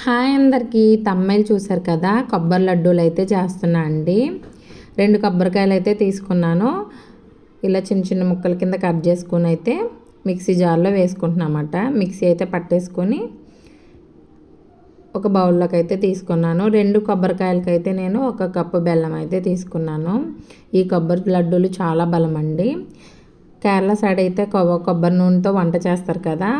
Hi అందరికీ. తమ్మాయిలు చూసారు కదా కొబ్బరి లడ్డూలు అయితే చేస్తున్నా అండి. రెండు కొబ్బరికాయలు అయితే తీసుకున్నాను. ఇలా చిన్న చిన్న ముక్కల కింద కట్ చేసుకుని అయితే మిక్సీ జార్లో వేసుకుంటున్నామాట మిక్సీ అయితే పట్టేసుకొని ఒక బౌల్లోకి అయితే తీసుకున్నాను. రెండు కొబ్బరికాయలకి అయితే నేను ఒక కప్పు బెల్లం అయితే తీసుకున్నాను. ఈ కొబ్బరి లడ్డూలు చాలా బలం అండి కేరళ సైడ్ అయితే కొబ్బరి నూనెతో వంట చేస్తారు కదా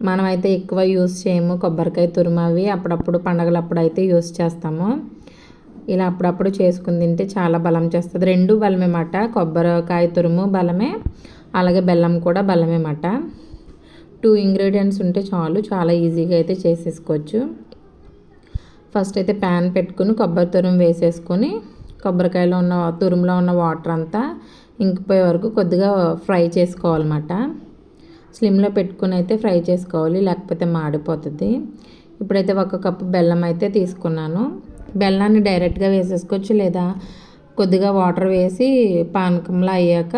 మనమైతే ఎక్కువ యూస్ చేయము కొబ్బరికాయ తురుమవి అప్పుడప్పుడు పండగలప్పుడు అయితే యూస్ చేస్తాము. ఇలా అప్పుడప్పుడు చేసుకుని తింటే చాలా బలం చేస్తుంది. రెండు బలమే మాట కొబ్బరికాయ తురుము బలమే. అలాగే బెల్లం కూడా బలమే మాట టూ ఇంగ్రీడియంట్స్ ఉంటే చాలు. చాలా ఈజీగా అయితే చేసేసుకోవచ్చు. ఫస్ట్ అయితే ప్యాన్ పెట్టుకుని కొబ్బరి తురుము వేసేసుకొని కొబ్బరికాయలో ఉన్న తురుములో ఉన్న వాటర్ అంతా ఇంకిపోయే వరకు కొద్దిగా ఫ్రై చేసుకోవాలన్నమాట స్లిమ్లో పెట్టుకుని అయితే ఫ్రై చేసుకోవాలి లేకపోతే మాడిపోతుంది. ఇప్పుడైతే ఒక కప్పు బెల్లం అయితే తీసుకున్నాను. బెల్లాన్ని డైరెక్ట్గా వేసేసుకోవచ్చు లేదా కొద్దిగా వాటర్ వేసి పానకంలో అయ్యాక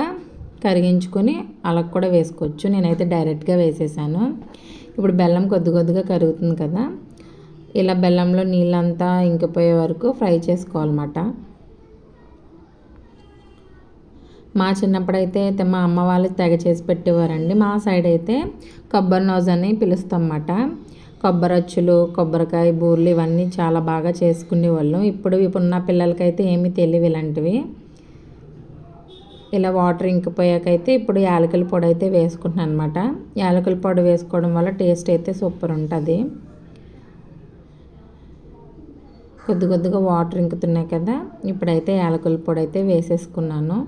కరిగించుకొని అలా కూడా వేసుకోవచ్చు. నేనైతే డైరెక్ట్గా వేసేసాను. ఇప్పుడు బెల్లం కొద్ది కొద్దిగా కరుగుతుంది కదా ఇలా బెల్లంలో నీళ్ళంతా ఇంకిపోయే వరకు ఫ్రై చేసుకోవాలన్నమాట. మా చిన్నప్పుడైతే మా అమ్మ వాళ్ళు తెగ చేసి పెట్టేవారండి. మా సైడ్ అయితే కొబ్బరి నోజ్ అని పిలుస్తాం అన్నమాట కొబ్బరి అచ్చులు కొబ్బరికాయ బూర్లు ఇవన్నీ చాలా బాగా చేసుకునేవాళ్ళం. ఇప్పుడు ఇప్పుడున్న పిల్లలకైతే ఏమీ తెలియవు ఇలాంటివి. ఇలా వాటర్ ఇంకిపోయాకైతే ఇప్పుడు యాలకుల పొడి అయితే వేసుకుంటున్నాను అనమాట యాలకుల పొడి వేసుకోవడం వల్ల టేస్ట్ అయితే సూపర్ ఉంటుంది. కొద్ది కొద్దిగా వాటర్ ఇంకుతున్నాయి కదా ఇప్పుడైతే యాలకుల పొడి అయితే వేసేసుకున్నాను.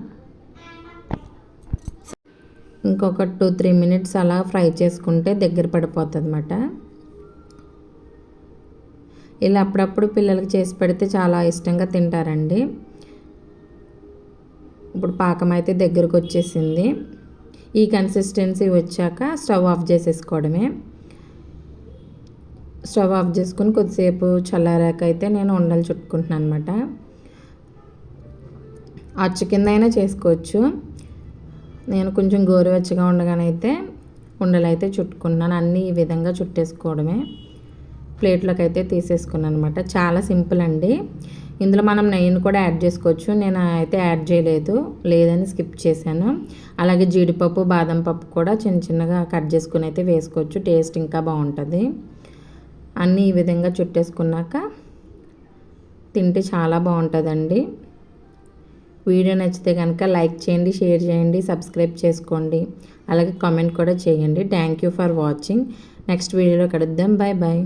ఇంకొక టూ త్రీ మినిట్స్ అలా ఫ్రై చేసుకుంటే దగ్గర పడిపోతుంది అన్నమాట ఇలా అప్పుడప్పుడు పిల్లలకి చేసి పెడితే చాలా ఇష్టంగా తింటారండి. ఇప్పుడు పాకం అయితే దగ్గరకు వచ్చేసింది. ఈ కన్సిస్టెన్సీ వచ్చాక స్టవ్ ఆఫ్ చేసేసుకోవడమే. స్టవ్ ఆఫ్ చేసుకుని కొద్దిసేపు చల్లారాక అయితే నేను ఉండలు చుట్టుకుంటున్నాను అనమాట అచ్చు కింద అయినా చేసుకోవచ్చు. నేను కొంచెం గోరువెచ్చగా ఉండగానైతే ఉండలు అయితే చుట్టుకున్నాను. అన్నీ ఈ విధంగా చుట్టేసుకోవడమే. ప్లేట్లోకి అయితే తీసేసుకున్నాను అనమాట చాలా సింపుల్ అండి. ఇందులో మనం నెయ్యిని కూడా యాడ్ చేసుకోవచ్చు. నేను అయితే యాడ్ చేయలేదు. లేదని స్కిప్ చేశాను. అలాగే జీడిపప్పు బాదం పప్పు కూడా చిన్న చిన్నగా కట్ చేసుకుని అయితే వేసుకోవచ్చు. టేస్ట్ ఇంకా బాగుంటుంది. అన్నీ ఈ విధంగా చుట్టేసుకున్నాక తింటే చాలా బాగుంటుందండి. వీడియో నచ్చితే కనుక లైక్ చేయండి షేర్ చేయండి సబ్స్క్రైబ్ చేసుకోండి. అలాగే కామెంట్ కూడా చేయండి. Thank you for watching next వీడియోలో కలుద్దాం. Bye bye